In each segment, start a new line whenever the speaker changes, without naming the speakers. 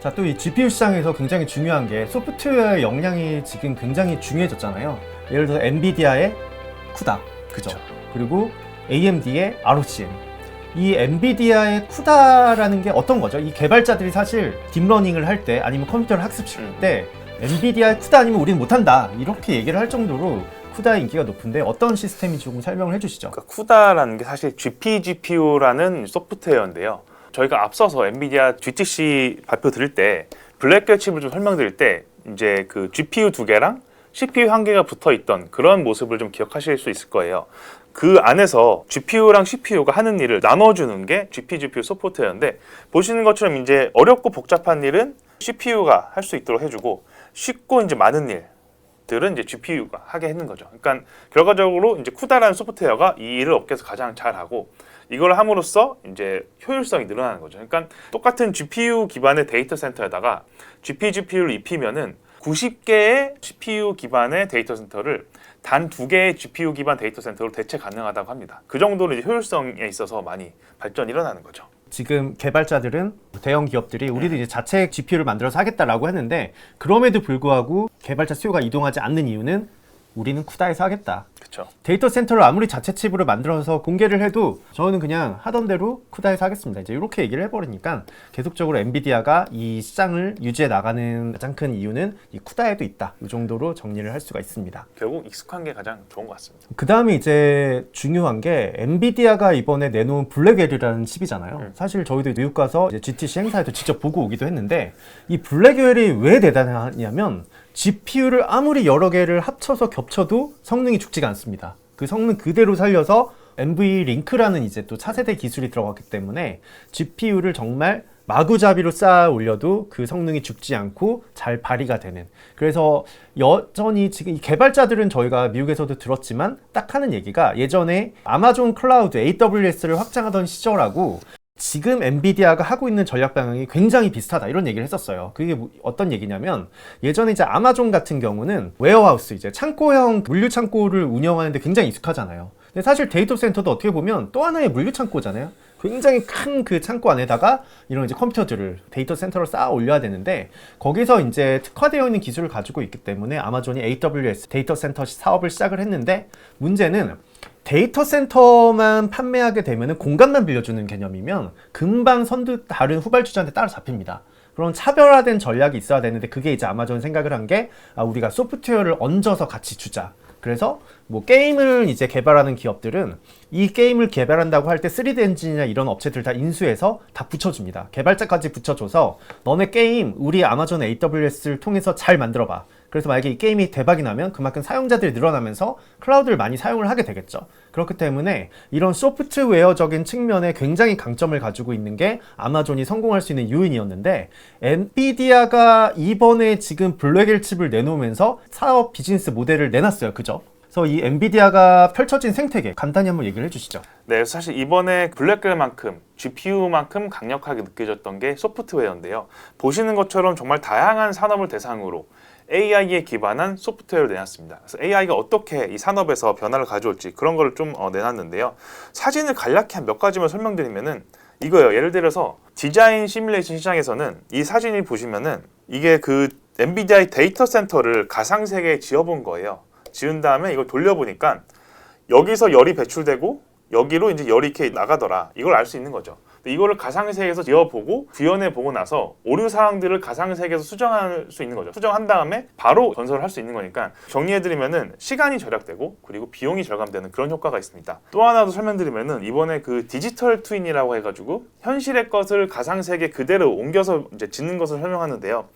자, 또 이 GPU 시장에서 굉장히 중요한 게 소프트웨어의 역량이 지금 굉장히 중요해졌잖아요. 예를 들어서 엔비디아의 쿠다, 그죠?
그쵸.
그리고 AMD의 ROCm. 이 엔비디아의 쿠다라는 게 어떤 거죠? 이 개발자들이 사실 딥러닝을 할 때 아니면 컴퓨터를 학습시킬
음.
때 엔비디아의 쿠다 아니면 우리는 못한다 이렇게 얘기를 할 정도로 쿠다의 인기가 높은데 어떤 시스템인지 조금 설명을 해주시죠.
그러니까 쿠다라는 게 사실 GPGPU라는 소프트웨어인데요. 저희가 앞서서 엔비디아 GTC 발표 드릴 때 블랙별 칩을 좀 설명드릴 때 이제 그 GPU 두 개랑 CPU 한 개가 붙어 있던 그런 모습을 좀 기억하실 수 있을 거예요. 그 안에서 GPU랑 CPU가 하는 일을 나눠주는 게 GPGPU 소프트웨어인데 보시는 것처럼 이제 어렵고 복잡한 일은 CPU가 할 수 있도록 해주고 쉽고 이제 많은 일 들은 이제 GPU가 하게 했는 거죠. 그러니까 결과적으로 이제 쿠다라는 소프트웨어가 이 일을 업계에서 가장 잘하고 이걸 함으로써 이제 효율성이 늘어나는 거죠. 그러니까 똑같은 GPU 기반의 데이터 센터에다가 GPGPU를 입히면은 90개의 CPU 기반의 데이터 센터를 단 두 개의 GPU 기반 데이터 센터로 대체 가능하다고 합니다. 그 정도로 이제 효율성에 있어서 많이 발전이 일어나는 거죠.
지금 개발자들은 대형 기업들이 우리도 이제 자체 GPU를 만들어서 하겠다라고 했는데 그럼에도 불구하고 개발자 수요가 이동하지 않는 이유는 우리는 쿠다에서 하겠다.
그렇죠.
데이터 센터를 아무리 자체 칩으로 만들어서 공개를 해도 저는 그냥 하던 대로 쿠다에서 하겠습니다. 이제 이렇게 얘기를 해버리니까 계속적으로 엔비디아가 이 시장을 유지해 나가는 가장 큰 이유는 이 쿠다에도 있다. 이 정도로 정리를 할 수가 있습니다.
결국 익숙한 게 가장 좋은 것 같습니다.
그 다음에 이제 중요한 게 엔비디아가 이번에 내놓은 블랙웰이라는 칩이잖아요.
음.
사실 저희도 뉴욕 가서 GTC 행사에도 직접 보고 오기도 했는데 이 블랙웰이 왜 대단하냐면 GPU를 아무리 여러 개를 합쳐서 겹쳐도 성능이 죽지가 않습니다. 그 성능 그대로 살려서 NV 링크라는 이제 또 차세대 기술이 들어갔기 때문에 GPU를 정말 마구잡이로 쌓아 올려도 그 성능이 죽지 않고 잘 발휘가 되는. 그래서 여전히 지금 이 개발자들은 저희가 미국에서도 들었지만 딱 하는 얘기가 예전에 아마존 클라우드 AWS를 확장하던 시절하고 지금 엔비디아가 하고 있는 전략 방향이 굉장히 비슷하다 이런 얘기를 했었어요. 그게 뭐- 어떤 얘기냐면 예전에 이제 아마존 같은 경우는 웨어하우스 이제 창고형 물류 창고를 운영하는데 굉장히 익숙하잖아요. 근데 사실 데이터 센터도 어떻게 보면 또 하나의 물류 창고잖아요. 굉장히 큰 그 창고 안에다가 이런 이제 컴퓨터들을 데이터 센터로 쌓아 올려야 되는데 거기서 이제 특화되어 있는 기술을 가지고 있기 때문에 아마존이 AWS 데이터 센터 사업을 시작을 했는데 문제는 데이터 센터만 판매하게 되면 공간만 빌려주는 개념이면 금방 선두 다른 후발주자한테 따라잡힙니다. 그런 차별화된 전략이 있어야 되는데 그게 이제 아마존 생각을 한 게 아, 우리가 소프트웨어를 얹어서 같이 주자. 그래서 뭐 게임을 이제 개발하는 기업들은 이 게임을 개발한다고 할 때 3D 엔진이나 이런 업체들 다 인수해서 다 붙여줍니다. 개발자까지 붙여줘서 너네 게임 우리 아마존 AWS를 통해서 잘 만들어봐. 그래서 만약에 이 게임이 대박이 나면 그만큼 사용자들이 늘어나면서 클라우드를 많이 사용을 하게 되겠죠. 그렇기 때문에 이런 소프트웨어적인 측면에 굉장히 강점을 가지고 있는 게 아마존이 성공할 수 있는 요인이었는데 엔비디아가 이번에 지금 블랙엘 칩을 내놓으면서 사업 비즈니스 모델을 내놨어요. 그죠? 그래서 이 엔비디아가 펼쳐진 생태계 간단히 한번 얘기를 해주시죠.
네, 사실 이번에 블랙글만큼 GPU만큼 강력하게 느껴졌던 게 소프트웨어인데요. 보시는 것처럼 정말 다양한 산업을 대상으로 AI에 기반한 소프트웨어를 내놨습니다. 그래서 AI가 어떻게 이 산업에서 변화를 가져올지 그런 거를 좀 어, 내놨는데요. 사진을 간략히 한 몇 가지만 설명드리면은 이거예요. 예를 들어서 디자인 시뮬레이션 시장에서는 이 사진을 보시면은 이게 그 엔비디아의 데이터 센터를 가상 세계에 지어본 거예요. 지은 다음에 이걸 돌려보니까 여기서 열이 배출되고 여기로 이제 열이 이렇게 나가더라. 이걸 알 수 있는 거죠. 이거를 가상 세계에서 지어보고 구현해 보고 나서 오류 사항들을 가상 세계에서 수정할 수 있는 거죠. 수정한 다음에 바로 건설을 할 수 있는 거니까 정리해드리면은 시간이 절약되고 그리고 비용이 절감되는 그런 효과가 있습니다. 또 하나 더 설명드리면은 이번에 그 디지털 트윈이라고 해가지고 현실의 것을 가상 세계 그대로 옮겨서 이제 짓는 것을 설명하는데요.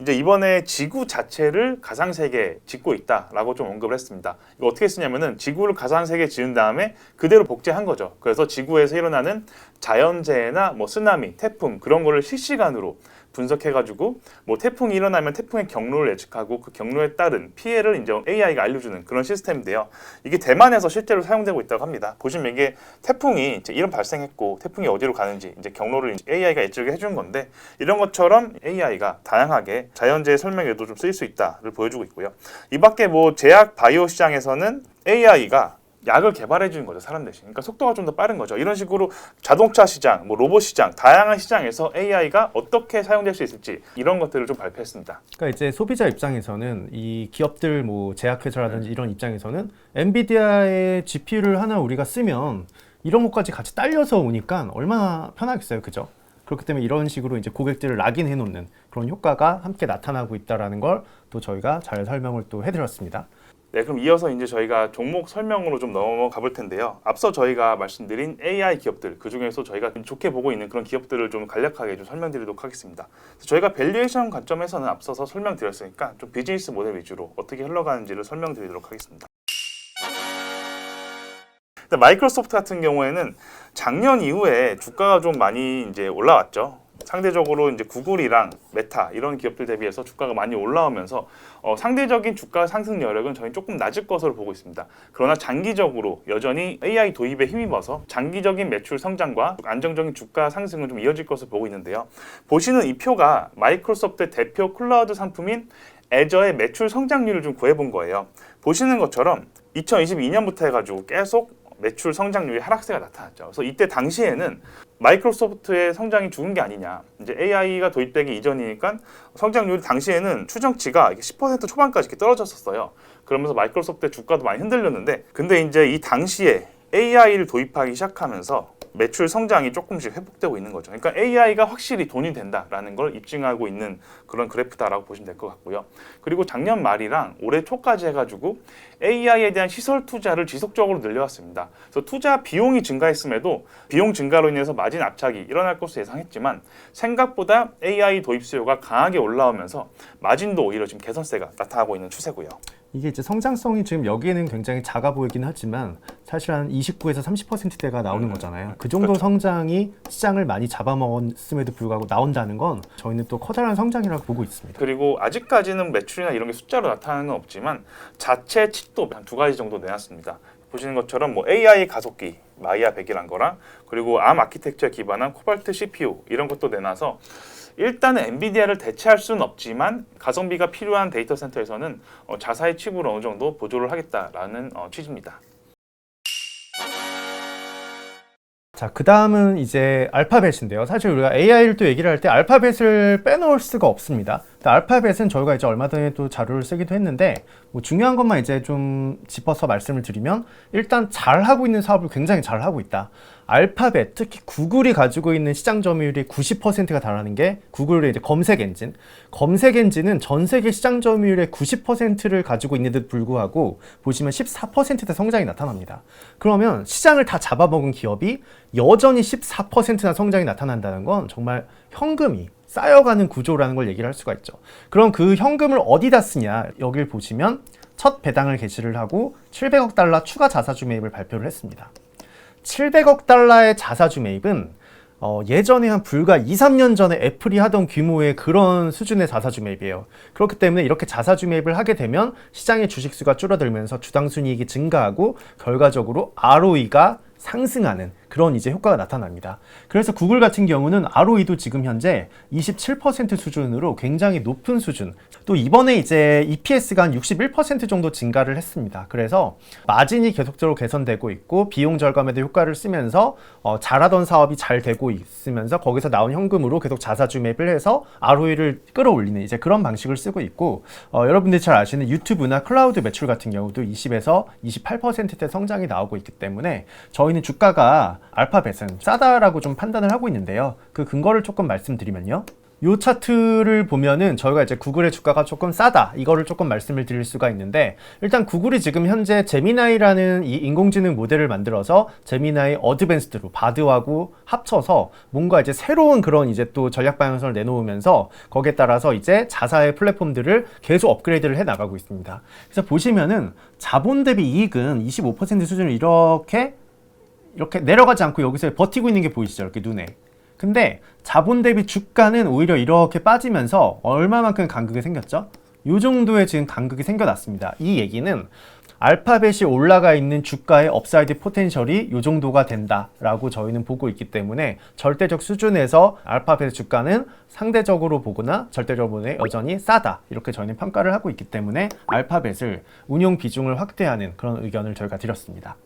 이제 이번에 지구 자체를 가상 세계에 짓고 있다라고 좀 언급을 했습니다. 이거 어떻게 쓰냐면은 지구를 가상 세계에 지은 다음에 그대로 복제한 거죠. 그래서 지구에서 일어나는 자연재해나 뭐 쓰나미, 태풍 그런 거를 실시간으로 분석해가지고 뭐 태풍이 일어나면 태풍의 경로를 예측하고 그 경로에 따른 피해를 이제 AI가 알려주는 그런 시스템인데요. 이게 대만에서 실제로 사용되고 있다고 합니다. 보시면 이게 태풍이 이제 이런 발생했고 태풍이 어디로 가는지 이제 경로를 이제 AI가 예측해 준 건데 이런 것처럼 AI가 다양하게 자연재해 설명에도 좀 쓰일 수 있다를 보여주고 있고요. 이 밖에 뭐 제약 바이오 시장에서는 AI가 약을 개발해 주는 거죠 사람 대신 그러니까 속도가 좀 더 빠른 거죠 이런 식으로 자동차 시장 뭐 로봇 시장 다양한 시장에서 AI가 어떻게 사용될 수 있을지 이런 것들을 좀 발표했습니다
그러니까 이제 소비자 입장에서는 이 기업들 뭐 제약회사라든지 이런 입장에서는 엔비디아의 GPU를 하나 우리가 쓰면 이런 것까지 같이 딸려서 오니까 얼마나 편하겠어요, 그죠? 그렇기 때문에 이런 식으로 이제 고객들을 락인해 놓는 그런 효과가 함께 나타나고 있다라는 걸 또 저희가 잘 설명을 또 해드렸습니다.
네 그럼 이어서 이제 저희가 종목 설명으로 좀 넘어가 볼 텐데요. 앞서 저희가 말씀드린 AI 기업들 그 중에서 저희가 좀 좋게 보고 있는 그런 기업들을 좀 간략하게 좀 설명드리도록 하겠습니다. 저희가 밸류에이션 관점에서는 앞서서 설명드렸으니까 좀 비즈니스 모델 위주로 어떻게 흘러가는지를 설명드리도록 하겠습니다. 마이크로소프트 같은 경우에는 작년 이후에 주가가 좀 많이 이제 올라왔죠. 상대적으로 이제 구글이랑 메타 이런 기업들 대비해서 주가가 많이 올라오면서 어, 상대적인 주가 상승 여력은 저희 조금 낮을 것으로 보고 있습니다. 그러나 장기적으로 여전히 AI 도입에 힘입어서 장기적인 매출 성장과 안정적인 주가 상승은 좀 이어질 것으로 보고 있는데요. 보시는 이 표가 마이크로소프트의 대표 클라우드 상품인 애저의 매출 성장률을 좀 구해본 거예요. 보시는 것처럼 2022년부터 해가지고 계속 매출 성장률이 하락세가 나타났죠. 그래서 이때 당시에는 마이크로소프트의 성장이 죽은 게 아니냐. 이제 AI가 도입되기 이전이니까 성장률이 당시에는 추정치가 이게 10% 초반까지 이렇게 떨어졌었어요. 그러면서 마이크로소프트의 주가도 많이 흔들렸는데, 근데 이제 이 당시에 AI를 도입하기 시작하면서 매출 성장이 조금씩 회복되고 있는 거죠. 그러니까 AI가 확실히 돈이 된다라는 걸 입증하고 있는 그런 그래프다라고 보시면 될 것 같고요. 그리고 작년 말이랑 올해 초까지 해가지고 AI에 대한 시설 투자를 지속적으로 늘려왔습니다. 그래서 투자 비용이 증가했음에도 비용 증가로 인해서 마진 압착이 일어날 것으로 예상했지만 생각보다 AI 도입 수요가 강하게 올라오면서 마진도 오히려 지금 개선세가 나타나고 있는 추세고요.
이게 이제 성장성이 지금 여기에는 굉장히 작아 보이긴 하지만 사실 한 29에서 30%대가 나오는
음,
거잖아요. 그 정도. 성장이 시장을 많이 잡아먹었음에도 불구하고 나온다는 건 저희는 또 커다란 성장이라고 보고 있습니다.
그리고 아직까지는 매출이나 이런 게 숫자로 나타나는 건 없지만 자체 칩도 한 두 가지 정도 내놨습니다. 보시는 것처럼 뭐 AI 가속기 마이아 100이란 거랑 그리고 암 아키텍처에 기반한 코발트 CPU 이런 것도 내놔서 일단은 엔비디아를 대체할 수는 없지만 가성비가 필요한 데이터 센터에서는 어, 자사의 칩으로 어느 정도 보조를 하겠다라는 어, 취지입니다.
자, 그 다음은 이제 알파벳인데요. 사실 우리가 AI를 또 얘기를 할 때 알파벳을 빼놓을 수가 없습니다. 알파벳은 저희가 이제 얼마 전에 또 자료를 쓰기도 했는데, 뭐 중요한 것만 이제 좀 짚어서 말씀을 드리면, 일단 잘 하고 있는 사업을 굉장히 잘 하고 있다. 알파벳, 특히 구글이 가지고 있는 시장 점유율이 90%가 달하는 게 구글의 이제 검색 엔진. 검색 엔진은 전 세계 시장 점유율의 90%를 가지고 있는데도 불구하고 보시면 14%대 성장이 나타납니다. 그러면 시장을 다 잡아먹은 기업이 여전히 14%나 성장이 나타난다는 건 정말 현금이 쌓여가는 구조라는 걸 얘기를 할 수가 있죠. 그럼 그 현금을 어디다 쓰냐? 여길 보시면 첫 배당을 개시를 하고 700억 달러 추가 자사주 매입을 발표를 했습니다. 700억 달러의 자사주 매입은 어, 예전에 한 불과 2, 3년 전에 애플이 하던 규모의 그런 수준의 자사주 매입이에요. 그렇기 때문에 이렇게 자사주 매입을 하게 되면 시장의 주식수가 줄어들면서 주당 순이익이 증가하고 결과적으로 ROE가 상승하는 그런 이제 효과가 나타납니다. 그래서 구글 같은 경우는 ROE도 지금 현재 27% 수준으로 굉장히 높은 수준. 또 이번에 이제 EPS가 한 61% 정도 증가를 했습니다. 그래서 마진이 계속적으로 개선되고 있고 비용 절감에도 효과를 쓰면서 어, 잘하던 사업이 잘 되고 있으면서 거기서 나온 현금으로 계속 자사주 매입을 해서 ROE를 끌어올리는 이제 그런 방식을 쓰고 있고 어, 여러분들이 잘 아시는 유튜브나 클라우드 매출 같은 경우도 20에서 28%대 성장이 나오고 있기 때문에 저희는 주가가 알파벳은 싸다라고 좀 판단을 하고 있는데요. 그 근거를 조금 말씀드리면요. 요 차트를 보면은 저희가 이제 구글의 주가가 조금 싸다 이거를 조금 말씀을 드릴 수가 있는데 일단 구글이 지금 현재 제미나이라는 이 인공지능 모델을 만들어서 제미나이 어드밴스드로 바드하고 합쳐서 뭔가 이제 새로운 그런 이제 또 전략 방향성을 내놓으면서 거기에 따라서 이제 자사의 플랫폼들을 계속 업그레이드를 해 나가고 있습니다. 그래서 보시면은 자본 대비 이익은 25% 수준을 이렇게 이렇게 내려가지 않고 여기서 버티고 있는 게 보이시죠? 이렇게 눈에. 근데 자본 대비 주가는 오히려 이렇게 빠지면서 얼마만큼 간극이 생겼죠? 요 정도의 지금 간극이 생겨났습니다. 이 얘기는 알파벳이 올라가 있는 주가의 업사이드 포텐셜이 요 정도가 된다라고 저희는 보고 있기 때문에 절대적 수준에서 알파벳 주가는 상대적으로 보거나 절대적으로 보면 여전히 싸다 이렇게 저희는 평가를 하고 있기 때문에 알파벳을 운용 비중을 확대하는 그런 의견을 저희가 드렸습니다.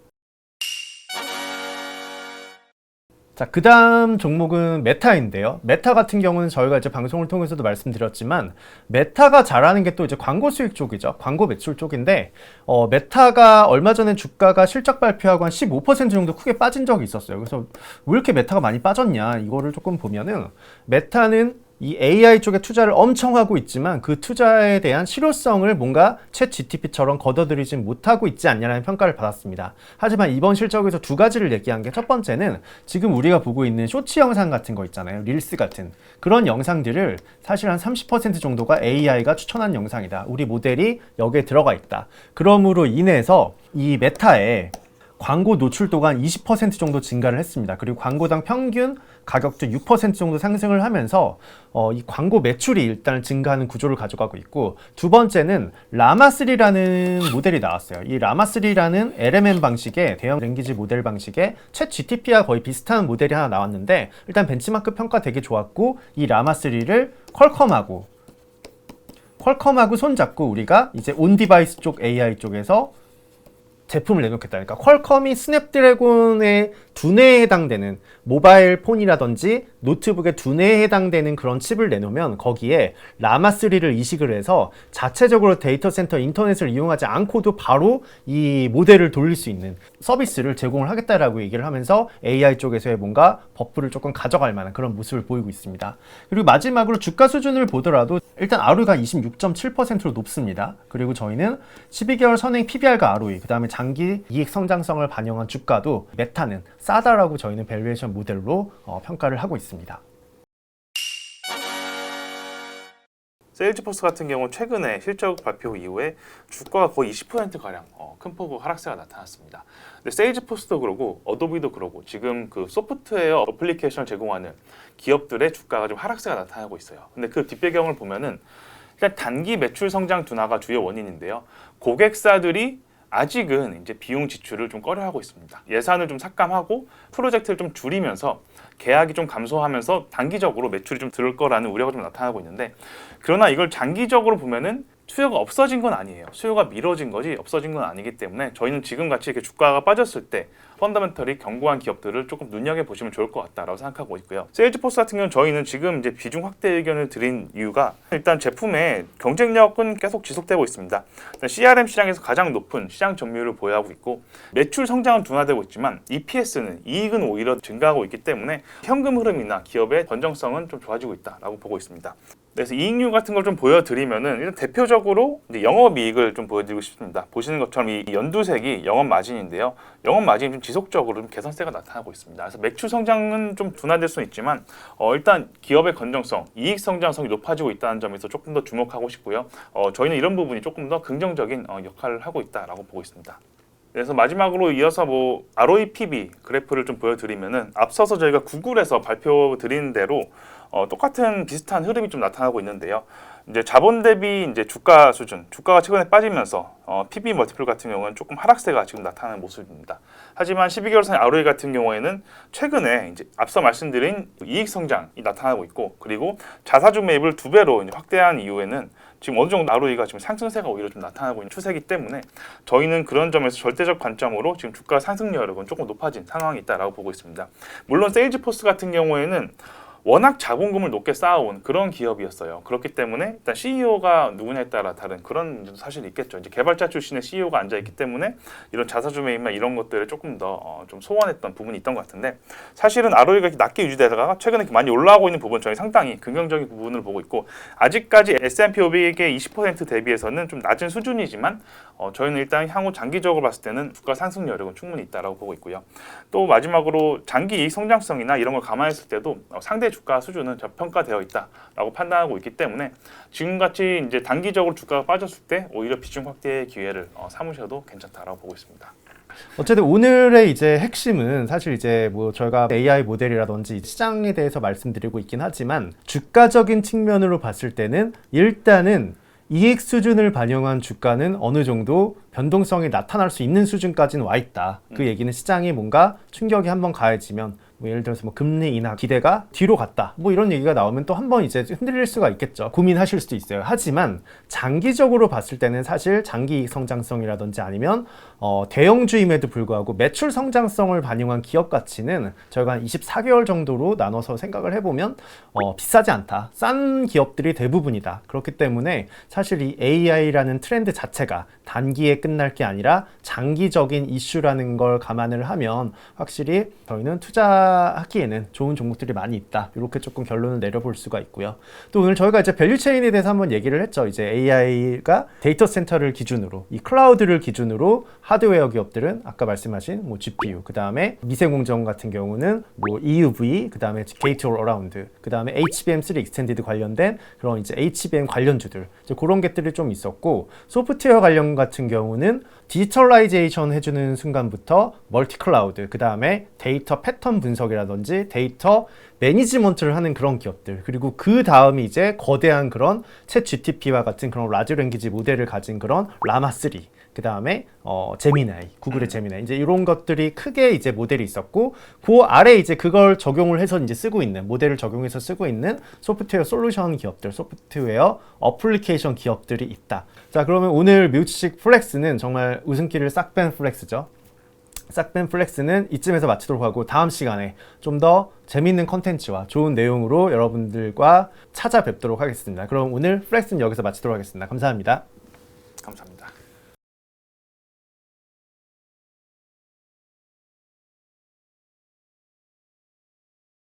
자, 그 다음 종목은 메타인데요. 메타 같은 경우는 저희가 이제 방송을 통해서도 말씀드렸지만, 메타가 잘하는 게 또 이제 광고 수익 쪽이죠. 광고 매출 쪽인데, 어, 메타가 얼마 전에 주가가 실적 발표하고 한 15% 정도 크게 빠진 적이 있었어요. 그래서 왜 이렇게 메타가 많이 빠졌냐, 이거를 조금 보면은, 메타는 이 AI 쪽에 투자를 엄청 하고 있지만 그 투자에 대한 실효성을 뭔가 챗 GTP처럼 걷어들이진 못하고 있지 않냐는 평가를 받았습니다. 하지만 이번 실적에서 두 가지를 얘기한 게 첫 번째는 지금 우리가 보고 있는 쇼츠 영상 같은 거 있잖아요. 릴스 같은 그런 영상들을 사실 한 30% 정도가 AI가 추천한 영상이다. 우리 모델이 여기에 들어가 있다. 그러므로 인해서 이 메타에 광고 노출도가 한 20% 정도 증가를 했습니다. 그리고 광고당 평균 가격도 6% 정도 상승을 하면서 어, 이 광고 매출이 일단 증가하는 구조를 가져가고 있고 두 번째는 라마3라는 모델이 나왔어요. 이 라마3라는 LMM 방식의 대형 랭귀지 모델 방식의 챗 GTP와 거의 비슷한 모델이 하나 나왔는데 일단 벤치마크 평가 되게 좋았고 이 라마3를 퀄컴하고 퀄컴하고 손잡고 우리가 이제 온 디바이스 쪽 AI 쪽에서 제품을 내놓겠다. 그러니까 퀄컴이 스냅드래곤의 두뇌에 해당되는 모바일 폰이라든지 노트북의 두뇌에 해당되는 그런 칩을 내놓으면 거기에 라마3를 이식을 해서 자체적으로 데이터 센터 인터넷을 이용하지 않고도 바로 이 모델을 돌릴 수 있는 서비스를 제공을 하겠다라고 얘기를 하면서 AI 쪽에서의 뭔가 버프를 조금 가져갈 만한 그런 모습을 보이고 있습니다. 그리고 마지막으로 주가 수준을 보더라도 일단 ROE가 26.7%로 높습니다. 그리고 저희는 12개월 선행 PBR과 ROE, 그 다음에 장기 이익 성장성을 반영한 주가도 메타는 싸다라고 저희는 밸류에이션 모델로 어, 평가를 하고 있습니다.
세일즈포스 같은 경우는 최근에 실적 발표 이후에 주가가 거의 20%가량 어, 큰 폭의 하락세가 나타났습니다. 근데 세일즈포스도 그러고 어도비도 그러고 지금 그 소프트웨어 어플리케이션을 제공하는 기업들의 주가가 좀 하락세가 나타나고 있어요. 근데 그 뒷배경을 보면은 일단 단기 매출 성장 둔화가 주요 원인인데요. 고객사들이 아직은 이제 비용 지출을 좀 꺼려하고 있습니다. 예산을 좀 삭감하고 프로젝트를 좀 줄이면서 계약이 좀 감소하면서 단기적으로 매출이 좀들 거라는 우려가 좀 나타나고 있는데 그러나 이걸 장기적으로 보면은 수요가 없어진 건 아니에요. 수요가 미뤄진 거지 없어진 건 아니기 때문에 저희는 지금 같이 이렇게 주가가 빠졌을 때 펀더멘털이 견고한 기업들을 조금 눈여겨 보시면 좋을 것 같다라고 생각하고 있고요. 세일즈포스 같은 경우는 저희는 지금 이제 비중 확대 의견을 드린 이유가 일단 제품의 경쟁력은 계속 지속되고 있습니다. CRM 시장에서 가장 높은 시장 점유율을 보유하고 있고 매출 성장은 둔화되고 있지만 EPS는 이익은 오히려 증가하고 있기 때문에 현금 흐름이나 기업의 건정성은 좀 좋아지고 있다라고 보고 있습니다. 그래서 이익률 같은 걸 좀 보여드리면은 일단 대표적으로 영업이익을 좀 보여드리고 싶습니다. 보시는 것처럼 이 연두색이 영업 마진인데요. 영업 마진이 좀 지속적으로 좀 개선세가 나타나고 있습니다. 그래서 매출 성장은 좀 둔화될 수는 있지만 어, 일단 기업의 건정성, 이익 성장성이 높아지고 있다는 점에서 조금 더 주목하고 싶고요. 어, 저희는 이런 부분이 조금 더 긍정적인 어, 역할을 하고 있다라고 보고 있습니다. 그래서 마지막으로 이어서 뭐 ROE PB 그래프를 좀 보여드리면은 앞서서 저희가 구글에서 발표 드린 대로 어, 똑같은 비슷한 흐름이 좀 나타나고 있는데요. 이제 자본 대비 이제 주가 수준, 주가가 최근에 빠지면서 어, PB 멀티플 같은 경우는 조금 하락세가 지금 나타나는 모습입니다. 하지만 12개월선 ROE 같은 경우에는 최근에 이제 앞서 말씀드린 이익 성장이 나타나고 있고 그리고 자사주 매입을 두 배로 확대한 이후에는 지금 어느 정도 ROE가 지금 상승세가 오히려 좀 나타나고 있는 추세이기 때문에 저희는 그런 점에서 절대적 관점으로 지금 주가 상승률은 조금 높아진 상황이 있다라고 보고 있습니다. 물론 세일즈포스 같은 경우에는 워낙 자본금을 높게 쌓아온 그런 기업이었어요. 그렇기 때문에 일단 CEO가 누구냐에 따라 다른 그런 문제도 사실 있겠죠. 이제 개발자 출신의 CEO가 앉아 있기 때문에 이런 자사주 매입이나 이런 것들을 조금 더좀 소원했던 부분이 있던 것 같은데 사실은 ROE가 낮게 유지되다가 최근에 많이 올라오고 있는 부분 저희 상당히 긍정적인 부분을 보고 있고 아직까지 S&P 500의 20% 대비해서는 좀 낮은 수준이지만 어, 저희는 일단 향후 장기적으로 봤을 때는 주가 상승 여력은 충분히 있다라고 보고 있고요. 또 마지막으로 장기 이익 성장성이나 이런 걸 감안했을 때도 어, 상대 주가 수준은 저평가되어 있다라고 판단하고 있기 때문에 지금같이 이제 단기적으로 주가가 빠졌을 때 오히려 비중 확대의 기회를 어, 삼으셔도 괜찮다라고 보고 있습니다.
어쨌든 오늘의 이제 핵심은 사실 이제 뭐 저희가 AI 모델이라든지 시장에 대해서 말씀드리고 있긴 하지만 주가적인 측면으로 봤을 때는 일단은 이익 수준을 반영한 주가는 어느 정도 변동성이 나타날 수 있는 수준까지는 와 있다. 그 얘기는 시장이 뭔가 충격이 한번 가해지면 뭐 예를 들어서 뭐 금리 인하 기대가 뒤로 갔다. 뭐 이런 얘기가 나오면 또 한 번 이제 흔들릴 수가 있겠죠. 고민하실 수도 있어요. 하지만 장기적으로 봤을 때는 사실 장기 성장성이라든지 아니면 어, 대형주임에도 불구하고 매출 성장성을 반영한 기업 가치는 저희가 한 24개월 정도로 나눠서 생각을 해보면 어, 비싸지 않다. 싼 기업들이 대부분이다. 그렇기 때문에 사실 이 AI라는 트렌드 자체가 단기에 끝날 게 아니라 장기적인 이슈라는 걸 감안을 하면 확실히 저희는 투자하기에는 좋은 종목들이 많이 있다. 이렇게 조금 결론을 내려볼 수가 있고요. 또 오늘 저희가 이제 밸류 체인에 대해서 한번 얘기를 했죠. 이제 AI가 데이터 센터를 기준으로 이 클라우드를 기준으로 하드웨어 기업들은 아까 말씀하신 뭐 GPU, 그 다음에 미세공정 같은 경우는 뭐 EUV, 그 다음에 게이트 올 어라운드, 그 다음에 HBM3 익스텐디드 관련된 그런 이제 HBM 관련주들 이제 그런 것들이 좀 있었고 소프트웨어 관련 같은 경우는 디지털라이제이션 해주는 순간부터 멀티 클라우드, 그 다음에 데이터 패턴 분석이라든지 데이터 매니지먼트를 하는 그런 기업들 그리고 그 다음이 이제 거대한 그런 챗 GTP와 같은 그런 라지 랭귀지 모델을 가진 그런 라마 3. 그 다음에 어, 제미나이, 구글의 제미나이 이제 이런 것들이 크게 이제 모델이 있었고 그 아래 이제 그걸 적용을 해서 이제 쓰고 있는 모델을 적용해서 쓰고 있는 소프트웨어 솔루션 기업들, 소프트웨어 어플리케이션 기업들이 있다. 자 그러면 오늘 뮤직 플렉스는 정말 웃음기를 싹 뺀 플렉스죠. 싹뺀 플렉스는 이쯤에서 마치도록 하고 다음 시간에 좀 더 재밌는 컨텐츠와 좋은 내용으로 여러분들과 찾아뵙도록 하겠습니다. 그럼 오늘 플렉스는 여기서 마치도록 하겠습니다. 감사합니다.